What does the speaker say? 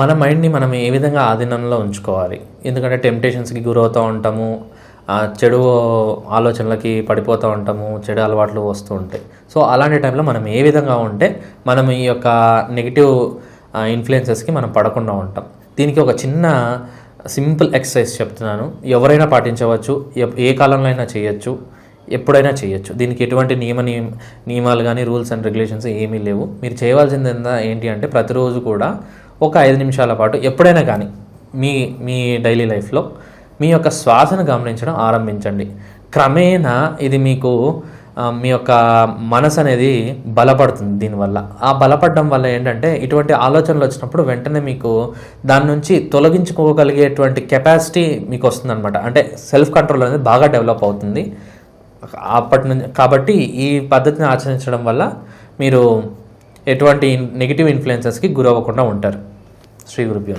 మన మైండ్ని మనం ఏ విధంగా ఆధీనంలో ఉంచుకోవాలి? ఎందుకంటే టెంప్టేషన్స్కి గురవుతూ ఉంటాము చెడు ఆలోచనలకి పడిపోతూ ఉంటాము చెడు అలవాట్లు వస్తూ ఉంటాయి. సో అలాంటి టైంలో మనం ఏ విధంగా ఉంటే మనం ఈ యొక్క నెగిటివ్ ఇన్ఫ్లుయెన్సెస్కి మనం పడకుండా ఉంటాం. దీనికి ఒక చిన్న సింపుల్ ఎక్సర్సైజ్ చెప్తున్నాను. ఎవరైనా పాటించవచ్చు ఏ కాలంలో అయినా చేయొచ్చు ఎప్పుడైనా చేయొచ్చు. దీనికి ఎటువంటి నియమ నియమ నియమాలు కానీ రూల్స్ అండ్ రెగ్యులేషన్స్ ఏమీ లేవు. మీరు చేయవలసింది ఏంటి అంటే ప్రతిరోజు కూడా ఒక ఐదు నిమిషాల పాటు ఎప్పుడైనా కానీ మీ మీ డైలీ లైఫ్లో మీ యొక్క శ్వాసను గమనించడం ఆరంభించండి. క్రమేణా ఇది మీకు మీ యొక్క మనసు అనేది బలపడుతుంది దీనివల్ల. ఆ బలపడడం వల్ల ఏంటంటే ఇటువంటి ఆలోచనలు వచ్చినప్పుడు వెంటనే మీకు దాని నుంచి తొలగించుకోగలిగేటువంటి కెపాసిటీ మీకు వస్తుందన్నమాట. అంటే సెల్ఫ్ కంట్రోల్ అనేది బాగా డెవలప్ అవుతుంది. అప్పటి నుంచి కాబట్టి ఈ పద్ధతిని ఆచరించడం వల్ల మీరు ఎటువంటి నెగిటివ్ ఇన్ఫ్లుయెన్సెస్కి గురవ్వకుండా ఉంటారు. శ్రీ గురుభ్యో